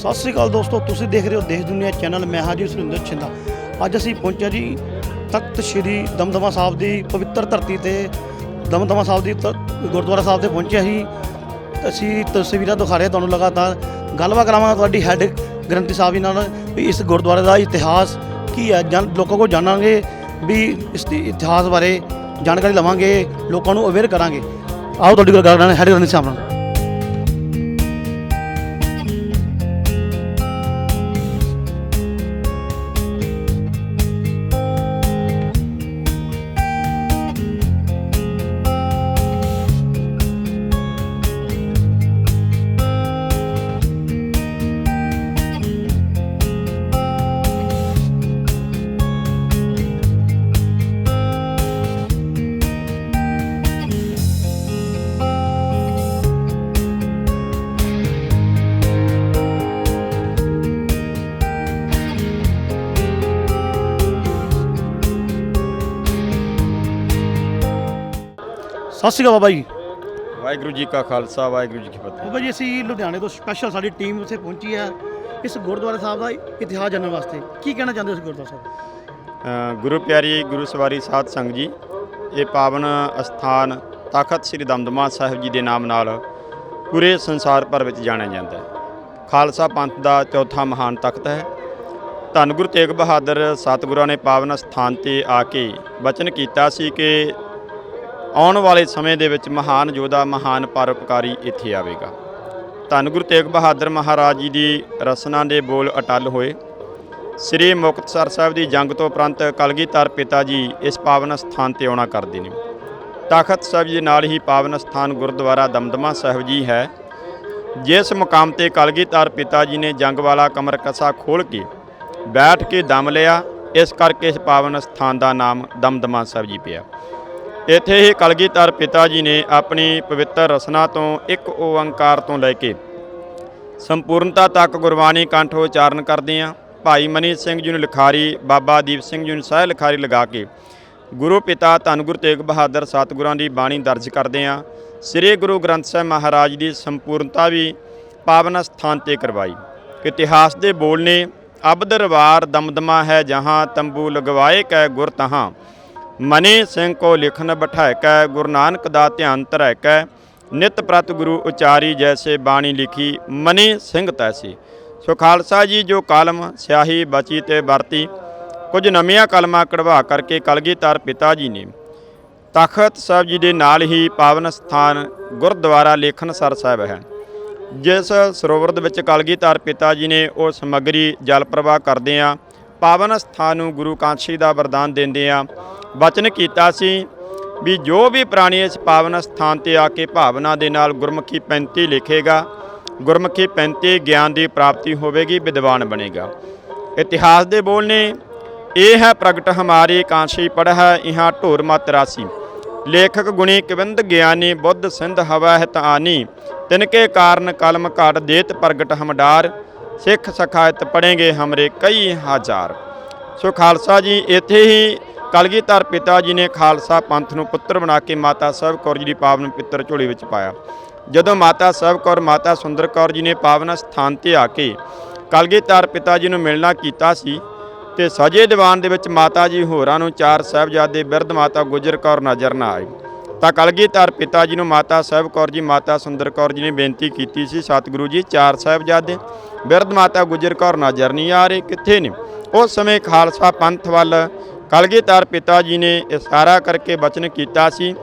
ਸਤਿ ਸ੍ਰੀ ਅਕਾਲ ਦੋਸਤੋ, ਤੁਸੀਂ ਦੇਖ ਰਹੇ ਹੋ ਦੇਸ਼ ਦੁਨੀਆ ਚੈਨਲ, ਮੈਂ ਹਾਂ ਜੀ ਸੁਰਿੰਦਰ ਛਿੰਦਾ। ਅੱਜ ਅਸੀਂ ਪਹੁੰਚਿਆ ਜੀ ਤਖਤ ਸ੍ਰੀ ਦਮਦਮਾ ਸਾਹਿਬ ਦੀ ਪਵਿੱਤਰ ਧਰਤੀ ਤੇ। ਦਮਦਮਾ ਸਾਹਿਬ ਦੀ ਤ- ਗੁਰਦੁਆਰਾ ਸਾਹਿਬ ਤੇ ਪਹੁੰਚਿਆ ਸੀ ਅਸੀਂ ਤਸਵੀਰਾਂ ਦਿਖਾ ਰਹੇ ਤੁਹਾਨੂੰ ਲਗਾਤਾਰ। ਗੱਲਬਾਤ ਕਰਾਵਾਂਗੇ ਤੁਹਾਡੀ ਹੈੱਡ ਗ੍ਰੰਥੀ ਸਾਹਿਬ ਜੀ ਨਾਲ ਵੀ ਇਸ ਗੁਰਦੁਆਰੇ ਦਾ ਇਤਿਹਾਸ ਕੀ ਹੈ। ਜਨ ਲੋਕਾਂ ਕੋਲ ਜਾਣਾਂਗੇ ਵੀ ਇਸ ਦੀ ਇਤਿਹਾਸ ਬਾਰੇ ਜਾਣਕਾਰੀ ਲਵਾਂਗੇ, ਲੋਕਾਂ ਨੂੰ ਅਵੇਅਰ ਕਰਾਂਗੇ। ਆਓ ਤੁਹਾਡੀ ਗੱਲ ਕਰਾਂਗੇ ਹੈੱਡ ਗ੍ਰੰਥੀ ਸਾਹਿਬ ਨਾਲ। ਸਤਿ ਸ਼੍ਰੀ ਅਕਾਲ ਬਾਬਾ ਜੀ। ਵਾਹਿਗੁਰੂ ਜੀ ਕਾ ਖਾਲਸਾ ਵਾਹਿਗੁਰੂ ਜੀ ਕੀ ਫਤਿਹ। ਬਾਬਾ ਜੀ ਅਸੀਂ ਲੁਧਿਆਣੇ ਤੋਂ ਸਪੈਸ਼ਲ ਸਾਡੀ ਟੀਮ ਉੱਥੇ ਪਹੁੰਚੀ ਹੈ। ਇਸ ਗੁਰਦੁਆਰਾ ਸਾਹਿਬ ਦਾ ਇਤਿਹਾਸ ਜਾਣਨ ਵਾਸਤੇ ਕੀ ਕਹਿਣਾ ਚਾਹੁੰਦੇ ਹੋ ਇਸ ਗੁਰਦੁਆਰਾ ਸਾਹਿਬ? ਗੁਰੂ ਪਿਆਰੀ ਗੁਰੂ ਸਵਾਰੀ ਸਾਧ ਸੰਗਤ ਜੀ ਇਹ ਪਾਵਨ ਅਸਥਾਨ ਤਖਤ ਸ੍ਰੀ ਦਮਦਮਾ ਸਾਹਿਬ ਜੀ ਦੇ ਨਾਮ ਨਾਲ ਪੂਰੇ ਸੰਸਾਰ ਭਰ ਵਿੱਚ ਜਾਣਿਆ ਜਾਂਦਾ ਹੈ। ਖਾਲਸਾ ਪੰਥ ਦਾ ਚੌਥਾ ਮਹਾਨ ਤਖਤ ਹੈ। ਧੰਨ ਗੁਰੂ ਤੇਗ ਬਹਾਦਰ ਸਤਿਗੁਰਾਂ ਨੇ ਪਾਵਨ ਸਥਾਨ ਤੇ ਆ ਕੇ ਬਚਨ ਕੀਤਾ ਸੀ ਕਿ ਆਉਣ ਵਾਲੇ ਸਮੇਂ ਦੇ ਵਿੱਚ ਮਹਾਨ ਯੋਧਾ, ਮਹਾਨ ਪਰਉਪਕਾਰੀ ਇੱਥੇ ਆਵੇਗਾ। ਧੰਨ ਗੁਰੂ ਤੇਗ ਬਹਾਦਰ ਮਹਾਰਾਜ ਜੀ ਦੀ ਰਸਨਾ ਦੇ ਬੋਲ ਅਟਲ ਹੋਏ। ਸ੍ਰੀ ਮੁਕਤਸਰ ਸਾਹਿਬ ਦੀ ਜੰਗ ਤੋਂ ਉਪਰੰਤ ਕਲਗੀਧਰ ਪਿਤਾ ਜੀ ਇਸ ਪਾਵਨ ਸਥਾਨ ਤੇ ਆਉਣਾ ਕਰਦੇ ਨੇ। ਤਖਤ ਸਾਹਿਬ ਜੀ ਨਾਲ ਹੀ ਪਾਵਨ ਸਥਾਨ ਗੁਰਦੁਆਰਾ ਦਮਦਮਾ ਸਾਹਿਬ ਜੀ ਹੈ। ਜਿਸ ਮੁਕਾਮ ਤੇ ਕਲਗੀਧਰ ਪਿਤਾ ਜੀ ਨੇ ਜੰਗ ਵਾਲਾ ਕਮਰ ਕਸਾ ਖੋਲ ਕੇ ਬੈਠ ਕੇ ਦਮ ਲਿਆ, ਇਸ ਕਰਕੇ ਇਸ ਪਾਵਨ ਸਥਾਨ ਦਾ ਨਾਮ ਦਮਦਮਾ ਸਾਹਿਬ ਜੀ ਪਿਆ। ਇੱਥੇ ਹੀ ਕਲਗੀਧਰ ਪਿਤਾ ਜੀ ਨੇ ਆਪਣੀ ਪਵਿੱਤਰ ਰਸਨਾ ਤੋਂ ਇੱਕ ਓੰਕਾਰ ਤੋਂ ਲੈ ਕੇ ਸੰਪੂਰਨਤਾ ਤੱਕ ਗੁਰਬਾਣੀ ਕੰਠ ਉਚਾਰਨ ਕਰਦੇ ਆ ਭਾਈ ਮਨੀ ਸਿੰਘ ਜੀ ਨੂੰ ਲਿਖਾਰੀ, ਬਾਬਾ ਦੀਪ ਸਿੰਘ ਜੀ ਨੂੰ ਸਹਿ ਲਿਖਾਰੀ ਲਗਾ ਕੇ ਗੁਰੂ ਪਿਤਾ ਧੰਨ ਗੁਰੂ ਤੇਗ ਬਹਾਦਰ ਸਤਿਗੁਰਾਂ ਦੀ ਬਾਣੀ ਦਰਜ ਕਰਦੇ ਆ ਸ੍ਰੀ ਗੁਰੂ ਗ੍ਰੰਥ ਸਾਹਿਬ ਮਹਾਰਾਜ ਦੀ ਸੰਪੂਰਨਤਾ ਵੀ ਪਾਵਨ ਸਥਾਨ ਤੇ ਕਰਵਾਈ। ਇਤਿਹਾਸ ਦੇ ਬੋਲ ਨੇ, ਅਬ ਦਰਬਾਰ ਦਮਦਮਾ ਹੈ ਜਹਾਂ, ਤੰਬੂ ਲਗਵਾਏ ਕੈ ਗੁਰ ਤਹਾਂ। ਮਨੀ ਸਿੰਘ ਕੋ ਲਿਖਨ ਬਿਠਾਇ ਕੈ ਗੁਰੂ ਨਾਨਕ ਦਾ ਧਿਆਨ ਧਰੈ ਕੈ ਨਿਤ ਪ੍ਰਤ ਗੁਰੂ ਉਚਾਰੀ ਜੈਸੇ ਬਾਣੀ ਲਿਖੀ, ਮਨੀ ਸਿੰਘ ਤੈਸੀ। ਸੋ ਖਾਲਸਾ ਜੀ, ਜੋ ਕਲਮ ਸਿਆਹੀ ਬਚੀ ਤੇ ਵਰਤੀ, ਕੁਝ ਨਵੀਆਂ ਕਲਮਾਂ ਕਢਵਾ ਕਰਕੇ ਕਲਗੀਧਰ ਪਿਤਾ ਜੀ ਨੇ। ਤਖਤ ਸਾਹਿਬ ਜੀ ਦੇ ਨਾਲ ਹੀ ਪਾਵਨ ਸਥਾਨ ਗੁਰਦੁਆਰਾ ਲੇਖਨਸਰ ਸਾਹਿਬ ਹੈ। ਜਿਸ ਸਰੋਵਰ ਦੇ ਵਿੱਚ ਕਲਗੀਧਰ ਪਿਤਾ ਜੀ ਨੇ ਉਹ ਸਮੱਗਰੀ ਜਲ ਪ੍ਰਵਾਹ ਕਰਦੇ ਆ ਪਾਵਨ ਸਥਾਨ ਨੂੰ ਗੁਰੂ ਕਾਂਸ਼ੀ ਦਾ ਵਰਦਾਨ ਦਿੰਦੇ ਆ ਬਚਨ ਕੀਤਾ ਸੀ ਵੀ ਜੋ ਵੀ ਪ੍ਰਾਣੀ ਇਸ ਪਾਵਨ ਸਥਾਨ ਤੇ ਆ ਕੇ ਭਾਵਨਾ ਦੇ ਨਾਲ ਗੁਰਮੁਖੀ 35 ਲਿਖੇਗਾ, ਗੁਰਮੁਖੀ 35 ਗਿਆਨ ਦੀ ਪ੍ਰਾਪਤੀ ਹੋਵੇਗੀ, ਵਿਦਵਾਨ ਬਣੇਗਾ। ਇਤਿਹਾਸ ਦੇ ਬੋਲ ਨੇ, ਇਹ ਹੈ ਪ੍ਰਗਟ ਹਮਾਰੀ ਕਾਂਸ਼ੀ ਪੜ੍ਹ ਇਹਾਂ ਢੋਰ ਮਤ ਰਾਸੀ। ਲੇਖਕ ਗੁਣੀ ਕਵਿੰਦ ਗਿਆਨੀ ਬੁੱਧ ਸਿੰਧ ਹਵਾ ਹੈ ਤਾਨੀ ਤਿਨਕੇ ਕਾਰਨ ਕਲਮ ਘਾਟ ਦੇਤ ਪ੍ਰਗਟ ਹਮਡਾਰ ਸਿੱਖ ਸਖਾਇਤ ਪੜेंगे ਹਮਰੇ ਕਈ ਹਜ਼ਾਰ। ਸੋ ਖਾਲਸਾ ਜੀ, ਇੱਥੇ ਹੀ ਕਲਗੀਧਰ ਪਿਤਾ ਜੀ ਨੇ ਖਾਲਸਾ ਪੰਥ ਨੂੰ ਪੁੱਤਰ ਬਣਾ ਕੇ ਮਾਤਾ ਸਾਹਿਬ ਕੌਰ ਜੀ ਦੀ ਪਾਵਨ ਪਿੱਤਰ ਝੋਲੀ ਵਿੱਚ ਪਾਇਆ। ਜਦੋਂ ਮਾਤਾ ਸਾਹਿਬ ਕੌਰ, ਮਾਤਾ ਸੁੰਦਰ ਕੌਰ ਜੀ ਨੇ ਪਾਵਨ ਸਥਾਨ ਤੇ ਆ ਕੇ ਕਲਗੀਧਰ ਪਿਤਾ ਜੀ ਨੂੰ ਮਿਲਣਾ ਕੀਤਾ ਸੀ ਤੇ ਸਜੇ ਦੀਵਾਨ ਦੇ ਵਿੱਚ ਮਾਤਾ ਜੀ ਹੋਰਾਂ ਨੂੰ ਚਾਰ ਸਾਹਿਬਜ਼ਾਦੇ ਬਿਰਧ ਮਾਤਾ ਗੁਜਰ ਕੌਰ ਨਜ਼ਰ ਨਾ ਆਈ ਤਾਂ ਕਲਗੀਧਰ ਪਿਤਾ ਜੀ ਨੂੰ, ਮਾਤਾ ਸਾਹਿਬ ਕੌਰ ਜੀ, ਮਾਤਾ ਸੁੰਦਰ ਕੌਰ ਜੀ ਨੇ ਬੇਨਤੀ ਕੀਤੀ ਸੀ, ਸਤਿਗੁਰੂ ਜੀ, ਚਾਰ ਸਾਹਿਬਜ਼ਾਦੇ, ਬਿਰਧ ਮਾਤਾ ਗੁਜਰ ਕੌਰ ਨਜ਼ਰ ਨਹੀਂ ਆ ਰਹੇ ਕਿੱਥੇ ਨੇ? ਉਸ ਸਮੇਂ ਖਾਲਸਾ ਪੰਥ ਵੱਲ ਕਲਗੀਧਰ ਪਿਤਾ ਜੀ ਨੇ ਇਸ਼ਾਰਾ ਕਰਕੇ ਬਚਨ ਕੀਤਾ ਸੀ।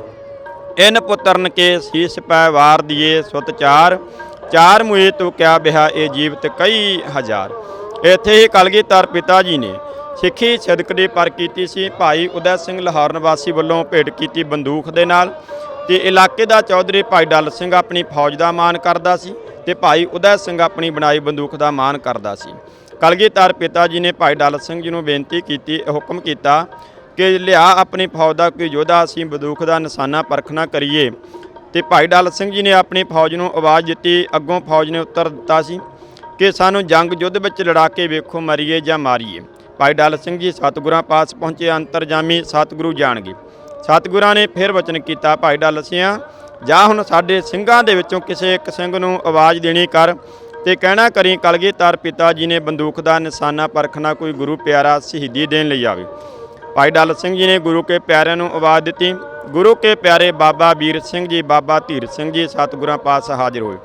ਇਨ ਪੁੱਤਰਨ ਕੇ ਸੀਸ ਪੈ ਵਾਰ ਦੀਏ ਸੁਤ ਚਾਰ ਚਾਰ ਮੁਏ ਤੋ ਕਿਆ ਬਿਹਾ ਇਹ ਜੀਵਤ ਕਈ ਹਜ਼ਾਰ। ਇੱਥੇ ਹੀ ਕਲਗੀਧਰ ਪਿਤਾ ਜੀ ਨੇ ਸਿੱਖੀ ਸਦਕ ਦੀ ਪਰ ਕੀਤੀ ਸੀ। ਭਾਈ ਉਦੈ ਸਿੰਘ ਲਾਹੌਰ ਨਿਵਾਸੀ ਵੱਲੋਂ ਭੇਟ ਕੀਤੀ ਬੰਦੂਕ ਦੇ ਨਾਲ ਤੇ ਇਲਾਕੇ ਦਾ ਚੌਧਰੀ ਭਾਈ ਡੱਲ ਸਿੰਘ ਆਪਣੀ ਫੌਜ ਦਾ ਮਾਣ ਕਰਦਾ ਸੀ ਤੇ ਭਾਈ ਉਦੈ ਸਿੰਘ ਆਪਣੀ ਬਣਾਈ ਬੰਦੂਕ ਦਾ ਮਾਣ ਕਰਦਾ ਸੀ। ਕਲਗੀਧਰ ਪਿਤਾ ਜੀ ਨੇ ਭਾਈ ਡੱਲ ਸਿੰਘ ਜੀ ਨੂੰ ਬੇਨਤੀ ਕੀਤੀ ਹੁਕਮ ਕੀਤਾ ਕਿ ਲਿਆ ਆਪਣੀ ਫੌਜ ਦਾ ਕੋਈ ਯੋਧਾ, ਅਸੀਂ ਬੰਦੂਕ ਦਾ ਨਿਸ਼ਾਨਾ ਪਰਖਣਾ ਕਰੀਏ। ਤੇ ਭਾਈ ਡੱਲ ਸਿੰਘ ਜੀ ਨੇ ਆਪਣੀ ਫੌਜ ਨੂੰ ਆਵਾਜ਼ ਦਿੱਤੀ, ਅੱਗੋਂ ਫੌਜ ਨੇ ਉੱਤਰ ਦਿੱਤਾ ਸੀ ਕਿ ਸਾਨੂੰ ਜੰਗ ਯੁੱਧ ਵਿੱਚ ਲੜਾ ਕੇ ਵੇਖੋ, ਮਰੀਏ ਜਾਂ ਮਾਰੀਏ। ਭਾਈ ਡੱਲ ਸਿੰਘ ਜੀ ਸਤਿਗੁਰਾਂ ਪਾਸ ਪਹੁੰਚੇ, ਅੰਤਰਜਾਮੀ ਸਤਿਗੁਰੂ ਜਾਣਗੇ। ਸਤਿਗੁਰਾਂ ਨੇ ਫਿਰ ਵਚਨ ਕੀਤਾ, ਭਾਈ ਡੱਲ ਸਿਆਂ, ਜਾ ਹੁਣ ਸਾਡੇ ਸਿੰਘਾਂ ਦੇ ਵਿੱਚੋਂ ਕਿਸੇ ਇੱਕ ਸਿੰਘ ਨੂੰ ਆਵਾਜ਼ ਦੇਣੀ ਕਰ ਤੇ ਕਹਿਣਾ ਕਰੀ ਕਲਗੀਧਰ ਪਿਤਾ ਜੀ ਨੇ ਬੰਦੂਕ ਦਾ ਨਿਸ਼ਾਨਾ ਪਰਖਣਾ, ਕੋਈ ਗੁਰੂ ਪਿਆਰਾ ਸ਼ਹੀਦੀ ਦੇਣ ਲਈ ਆਵੇ। ਭਾਈ ਡਾਲ ਸਿੰਘ ਜੀ ਨੇ ਗੁਰੂ ਕੇ ਪਿਆਰਿਆਂ ਨੂੰ ਆਵਾਜ਼ ਦਿੱਤੀ। ਗੁਰੂ ਕੇ ਪਿਆਰੇ ਬਾਬਾ ਵੀਰ ਸਿੰਘ ਜੀ, ਬਾਬਾ ਧੀਰ ਸਿੰਘ ਜੀ, ਸਤਿਗੁਰਾਂ ਪਾਸ ਹਾਜ਼ਰ ਹੋਏ।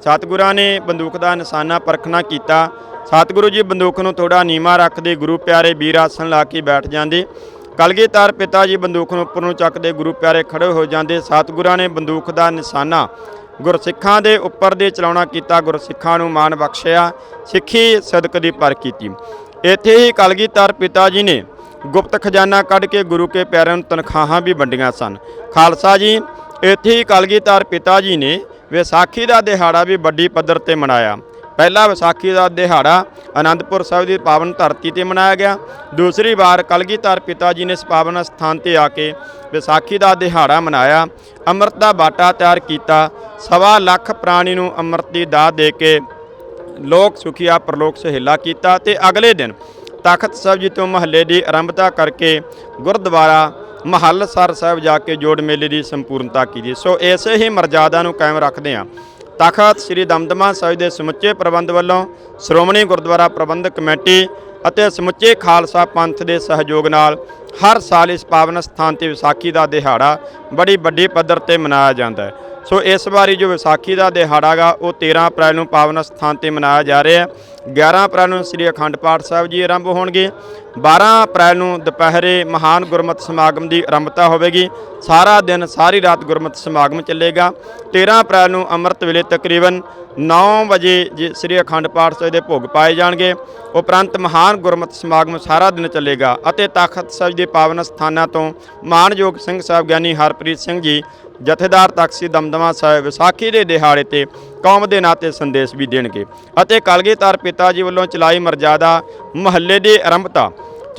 ਸਤਿਗੁਰਾਂ ਨੇ ਬੰਦੂਕ ਦਾ ਨਿਸ਼ਾਨਾ ਪਰਖਣਾ ਕੀਤਾ। ਸਤਿਗੁਰੂ ਜੀ ਬੰਦੂਕ ਨੂੰ ਥੋੜਾ ਨੀਮਾ ਰੱਖਦੇ, ਗੁਰੂ ਪਿਆਰੇ ਵੀਰ ਆਸਣ ਲਾ ਕੇ ਬੈਠ ਜਾਂਦੇ। ਕਲਗੀਧਰ ਪਿਤਾ ਜੀ ਬੰਦੂਕ ਨੂੰ ਉੱਪਰ ਨੂੰ ਚੱਕਦੇ, ਗੁਰੂ ਪਿਆਰੇ ਖੜੇ ਹੋ ਜਾਂਦੇ। ਸਤਿਗੁਰਾਂ ਨੇ ਬੰਦੂਕ ਦਾ ਨਿਸ਼ਾਨਾ ਗੁਰਸਿੱਖਾਂ ਦੇ ਉੱਪਰ ਦੇ ਚਲਾਉਣਾ ਕੀਤਾ, ਗੁਰਸਿੱਖਾਂ ਨੂੰ ਮਾਣ ਬਖਸ਼ਿਆ, ਸਿੱਖੀ ਸਦਕ ਦੀ ਪਰ ਕੀਤੀ। ਇੱਥੇ ਹੀ ਕਲਗੀਧਰ ਪਿਤਾ ਜੀ ਨੇ ਗੁਪਤ ਖਜ਼ਾਨਾ ਕੱਢ ਕੇ ਗੁਰੂ ਕੇ ਪਿਆਰਿਆਂ ਨੂੰ ਤਨਖਾਹਾਂ ਵੀ ਵੰਡੀਆਂ ਸਨ। ਖਾਲਸਾ ਜੀ, ਇੱਥੇ ਹੀ ਕਲਗੀਧਰ ਪਿਤਾ ਜੀ ਨੇ ਵਿਸਾਖੀ ਦਾ ਦਿਹਾੜਾ ਵੀ ਵੱਡੀ ਪੱਧਰ ਤੇ ਮਨਾਇਆ। ਪਹਿਲਾ ਵਿਸਾਖੀ ਦਾ ਦਿਹਾੜਾ ਅਨੰਦਪੁਰ ਸਾਹਿਬ ਦੀ ਪਾਵਨ ਧਰਤੀ ਤੇ ਮਨਾਇਆ ਗਿਆ। ਦੂਸਰੀ ਵਾਰ ਕਲਗੀਧਰ ਪਿਤਾ ਜੀ ਨੇ ਇਸ ਪਾਵਨ ਸਥਾਨ ਤੇ ਆ ਕੇ ਵਿਸਾਖੀ ਦਾ ਦਿਹਾੜਾ ਮਨਾਇਆ। ਅੰਮ੍ਰਿਤ ਦਾ ਬਾਟਾ ਤਿਆਰ ਕੀਤਾ। ਸਵਾ ਲੱਖ ਪ੍ਰਾਣੀ ਨੂੰ ਅੰਮ੍ਰਿਤ ਦੀ ਦਾਤ ਦੇ ਕੇ ਲੋਕ ਸੁਖੀਆ ਪ੍ਰਲੋਕ ਸਹੇਲਾ ਕੀਤਾ ਤੇ ਅਗਲੇ ਦਿਨ ਤਖਤ ਸਾਹਿਬ ਜੀ ਤੋਂ ਮਹੱਲੇ ਦੀ ਆਰੰਭਤਾ ਕਰਕੇ ਗੁਰਦੁਆਰਾ ਮਹੱਲ ਸਰ ਸਾਹਿਬ ਜਾ ਕੇ ਜੋੜ ਮੇਲੇ ਦੀ ਸੰਪੂਰਨਤਾ ਕੀਤੀ। ਸੋ ਇਸੇ ਹੀ ਮਰਜ਼ਾਦਾ ਨੂੰ ਕਾਇਮ ਰੱਖਦੇ ਹਾਂ। ਤਖਤ ਸ੍ਰੀ ਦਮਦਮਾ ਸਾਹਿਬ ਦੇ ਸਮੁੱਚੇ ਪ੍ਰਬੰਧ ਵੱਲੋਂ ਸ਼੍ਰੋਮਣੀ ਗੁਰਦੁਆਰਾ ਪ੍ਰਬੰਧਕ ਕਮੇਟੀ ਅਤੇ ਸਮੁੱਚੇ ਖਾਲਸਾ ਪੰਥ ਦੇ ਸਹਿਯੋਗ ਨਾਲ ਹਰ ਸਾਲ ਇਸ ਪਾਵਨ ਸਥਾਨ ਤੇ ਵਿਸਾਖੀ ਦਾ ਦਿਹਾੜਾ ਬੜੀ ਵੱਡੀ ਪੱਧਰ ਤੇ ਮਨਾਇਆ ਜਾਂਦਾ ਹੈ। ਸੋ ਇਸ ਵਾਰੀ ਜੋ ਵਿਸਾਖੀ ਦਾ ਦਿਹਾੜਾ ਗਾ, ਉਹ 13 ਅਪ੍ਰੈਲ ਨੂੰ ਪਾਵਨ ਸਥਾਨ ਤੇ ਮਨਾਇਆ ਜਾ ਰਿਹਾ ਹੈ। 11 ਅਪ੍ਰੈਲ ਨੂੰ ਸ੍ਰੀ ਅਖੰਡ ਪਾਠ ਸਾਹਿਬ ਜੀ ਆਰੰਭ ਹੋਣਗੇ। 12 ਅਪ੍ਰੈਲ ਨੂੰ ਦੁਪਹਿਰੇ ਮਹਾਨ ਗੁਰਮਤਿ ਸਮਾਗਮ ਦੀ ਆਰੰਭਤਾ ਹੋਵੇਗੀ। ਸਾਰਾ ਦਿਨ, ਸਾਰੀ ਰਾਤ ਗੁਰਮਤਿ ਸਮਾਗਮ ਚੱਲੇਗਾ। 13 ਅਪ੍ਰੈਲ ਨੂੰ ਅੰਮ੍ਰਿਤ ਵੇਲੇ ਤਕਰੀਬਨ 9 ਵਜੇ ਜੀ ਸ੍ਰੀ ਅਖੰਡ ਪਾਠ ਸਾਹਿਬ ਦੇ ਭੋਗ ਪਾਏ ਜਾਣਗੇ। ਉਪਰੰਤ ਮਹਾਨ ਗੁਰਮਤਿ ਸਮਾਗਮ ਸਾਰਾ ਦਿਨ ਚੱਲੇਗਾ ਅਤੇ ਤਖਤ ਸਾਹਿਬ ਦੇ ਪਾਵਨ ਸਥਾਨਾਂ ਤੋਂ ਮਾਨਯੋਗ ਸਿੰਘ ਸਾਹਿਬ ਗਿਆਨੀ ਹਰਪ੍ਰੀਤ ਸਿੰਘ ਜੀ ਜਥੇਦਾਰ ਤਖਸੀ ਦਮਦਮਾ ਸਾਹਿਬ ਵਿਸਾਖੀ ਦੇ ਦਿਹਾੜੇ ਤੇ ਕੌਮ ਦੇ ਨਾਂ 'ਤੇ ਸੰਦੇਸ਼ ਵੀ ਦੇਣਗੇ ਅਤੇ ਕਲਗੀਧਰ ਪਿਤਾ ਜੀ ਵੱਲੋਂ ਚਲਾਈ ਮਰਜ਼ਾਦਾ ਮਹੱਲੇ ਦੀ ਆਰੰਭਤਾ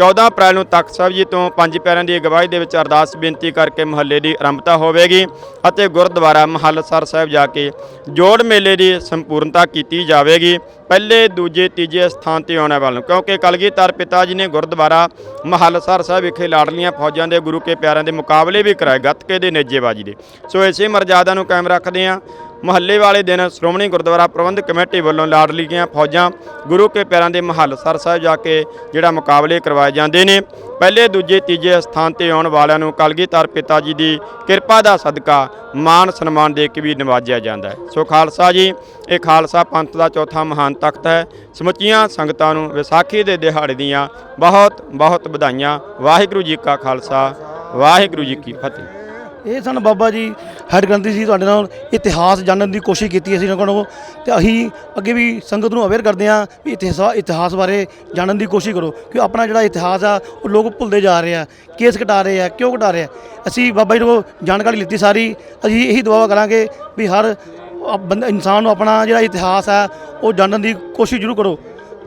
14 ਅਪ੍ਰੈਲ ਨੂੰ ਤਖਤ ਸਾਹਿਬ ਜੀ ਤੋਂ ਪੰਜ ਪਿਆਰਿਆਂ ਦੀ ਅਗਵਾਈ ਦੇ ਵਿੱਚ ਅਰਦਾਸ ਬੇਨਤੀ ਕਰਕੇ ਮਹੱਲੇ ਦੀ ਆਰੰਭਤਾ ਹੋਵੇਗੀ ਅਤੇ ਗੁਰਦੁਆਰਾ ਮਹੱਲਸਰ ਸਾਹਿਬ ਜਾ ਕੇ ਜੋੜ ਮੇਲੇ ਦੀ ਸੰਪੂਰਨਤਾ ਕੀਤੀ ਜਾਵੇਗੀ। ਪਹਿਲੇ, ਦੂਜੇ, ਤੀਜੇ ਸਥਾਨ ਤੇ ਆਉਣ ਵਾਲੇ ਨੂੰ। ਕਿਉਂਕਿ ਕਲਗੀਧਰ ਪਿਤਾ ਜੀ ਨੇ ਗੁਰਦੁਆਰਾ ਮਹੱਲਸਰ ਸਾਹਿਬ ਵਿਖੇ ਲਾੜਲੀਆਂ ਫੌਜਾਂ ਦੇ ਗੁਰੂ ਕੇ ਪਿਆਰਿਆਂ ਦੇ ਮੁਕਾਬਲੇ ਵੀ ਕਰਾਏ, ਗੱਤਕੇ ਦੇ ਨੇਜੇਬਾਜੀ ਦੇ। ਸੋ ਇਸੇ ਮਰਜ਼ਾਦਾ ਨੂੰ ਕਾਇਮ ਰੱਖਦੇ ਹਾਂ। ਮਹੱਲੇ ਵਾਲੇ ਦਿਨ ਸ਼੍ਰੋਮਣੀ ਗੁਰਦੁਆਰਾ ਪ੍ਰਬੰਧਕ ਕਮੇਟੀ ਵੱਲੋਂ ਲਾਡਲੀਆਂ ਫੌਜਾਂ, ਗੁਰੂ ਕੇ ਪੈਰਾਂ ਦੇ ਮਹੱਲ ਸਰ ਸਾਹਿਬ ਜਾ ਕੇ ਜਿਹੜਾ ਮੁਕਾਬਲੇ ਕਰਵਾਏ ਜਾਂਦੇ ਨੇ। ਪਹਿਲੇ, ਦੂਜੇ, ਤੀਜੇ ਸਥਾਨ ਤੇ ਆਉਣ ਵਾਲਿਆਂ ਨੂੰ ਕਲਗੀਧਰ ਪਿਤਾ ਜੀ ਦੀ ਕਿਰਪਾ ਦਾ ਸਦਕਾ ਮਾਨ ਸਨਮਾਨ ਦੇ ਕੇ ਵੀ ਨਿਵਾਜਿਆ ਜਾਂਦਾ ਹੈ। ਸੋ ਖਾਲਸਾ ਜੀ, ਇਹ ਖਾਲਸਾ ਪੰਥ ਦਾ ਚੌਥਾ ਮਹਾਨ ਤਖਤ ਹੈ। ਸਮੁੱਚੀਆਂ ਸੰਗਤਾਂ ਨੂੰ ਵਿਸਾਖੀ ਦੇ ਦਿਹਾੜੇ ਦੀਆਂ ਬਹੁਤ ਬਹੁਤ ਵਧਾਈਆਂ। ਵਾਹਿਗੁਰੂ ਜੀ ਕਾ ਖਾਲਸਾ, ਵਾਹਿਗੁਰੂ ਜੀ ਕੀ ਫਤਿਹ। ਇਹ ਸਨ ਬਾਬਾ ਜੀ ਹੈਡ ਗ੍ਰੰਥੀ ਸੀ ਤੁਹਾਡੇ ਨਾਲ ਇਤਿਹਾਸ ਜਾਣਨ ਦੀ ਕੋਸ਼ਿਸ਼ ਕੀਤੀ ਅਸੀਂ ਉਹਨਾਂ ਕੋਲੋਂ ਤੇ ਅਸੀਂ ਅੱਗੇ ਵੀ ਸੰਗਤ ਨੂੰ ਅਵੇਅਰ ਕਰਦੇ ਹਾਂ ਵੀ ਇਤਿਹਾਸ ਇਤਿਹਾਸ ਬਾਰੇ ਜਾਣਨ ਦੀ ਕੋਸ਼ਿਸ਼ ਕਰੋ ਕਿ ਆਪਣਾ ਜਿਹੜਾ ਇਤਿਹਾਸ ਆ, ਉਹ ਲੋਕ ਭੁੱਲਦੇ ਜਾ ਰਹੇ ਆ, ਕੇਸ ਘਟਾ ਰਹੇ ਆ, ਕਿਉਂ ਘਟਾ ਰਹੇ ਆ। ਅਸੀਂ ਬਾਬਾ ਜੀ ਤੋਂ ਜਾਣਕਾਰੀ ਲਿੱਤੀ ਸਾਰੀ, ਅਸੀਂ ਇਹੀ ਦੁਆ ਕਰਾਂਗੇ ਵੀ ਹਰ ਆ ਬੰਦਾ, ਇਨਸਾਨ ਨੂੰ ਆਪਣਾ ਜਿਹੜਾ ਇਤਿਹਾਸ ਆ, ਉਹ ਜਾਣਨ ਦੀ ਕੋਸ਼ਿਸ਼ ਜ਼ਰੂਰ ਕਰੋ।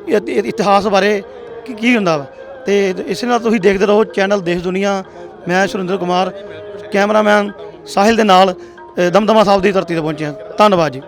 ਇਤਿਹਾਸ ਬਾਰੇ ਕੀ ਕੀ ਹੁੰਦਾ ਵਾ? ਤੇ ਇਸੇ ਨਾਲ ਤੁਸੀਂ ਦੇਖਦੇ ਰਹੋ, ਚੈਨਲ ਦੇਸ਼ ਦੁਨੀਆ, ਮੈਂ ਸੁਰਿੰਦਰ ਕੁਮਾਰ ਕੈਮਰਾਮੈਨ ਸਾਹਿਲ ਦੇ ਨਾਲ ਦਮਦਮਾ ਸਾਹਿਬ ਦੀ ਧਰਤੀ ਤੇ ਪਹੁੰਚਿਆ ਧੰਨਵਾਦ ਜੀ।